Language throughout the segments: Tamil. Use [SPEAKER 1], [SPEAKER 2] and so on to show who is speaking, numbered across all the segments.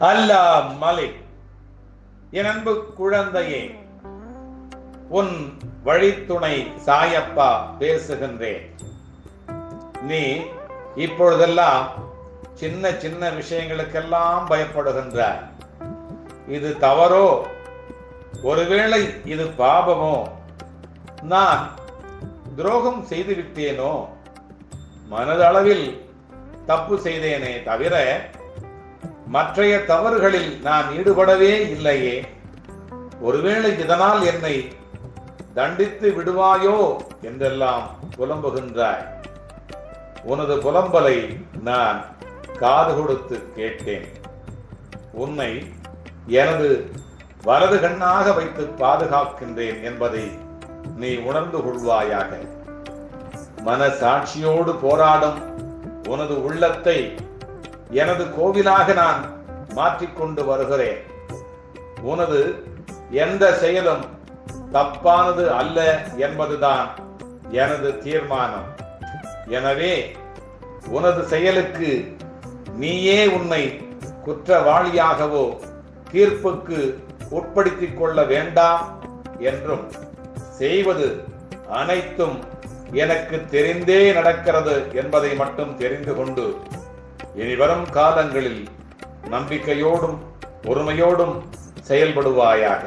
[SPEAKER 1] அல்லா மலை என் அன்பு குழந்தையே உன் வழித்துணை சாயப்பா பேசுகின்றேன். நீ இப்பொழுதெல்லாம் சின்ன சின்ன விஷயங்களுக்கெல்லாம் பயப்படுகின்றாய் இது தவறோ? ஒருவேளை இது பாபமோ? நான் துரோகம் செய்து விட்டேனோ மனதளவில் தப்பு செய்தேனே தவிர மற்றைய தவறுகளில் நான் ஈடுபடவே இல்லையே. ஒருவேளை இதனால் என்னை தண்டித்து விடுவாயோ என்றெல்லாம் புலம்புகின்றாய். உனது புலம்பலை நான் காது கொடுத்து கேட்டேன். உன்னை எனது வலது கண்ணாக வைத்து பாதுகாக்கின்றேன் என்பதை நீ உணர்ந்து கொள்வாயாக. மனசாட்சியோடு போராடும் உனது உள்ளத்தை எனது கோவிலாக நான் மாற்றிக்கொண்டு வருகிறேன். உனது எந்த செயலும் தப்பானது அல்ல என்பதுதான் எனது தீர்மானம். எனவே உனது செயலுக்கு நீயே உன்னை குற்றவாளியாகவோ தீர்ப்புக்கு உட்படுத்திக் கொள்ள வேண்டாம் என்றும் செய்வது அனைத்தும் எனக்கு தெரிந்தே நடக்கிறது என்பதை மட்டும் தெரிந்து கொண்டு இனி வரும் காலங்களில் நம்பிக்கையோடும் பொறுமையோடும் செயல்படுவாயாக.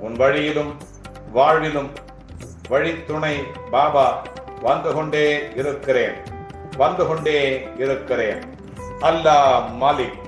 [SPEAKER 1] உன் வழியிலும் வாழ்விலும் வழித்துணை பாபா வந்து கொண்டே இருக்கிறேன். வந்து கொண்டே இருக்கிறேன். அல்லா மாலிக்.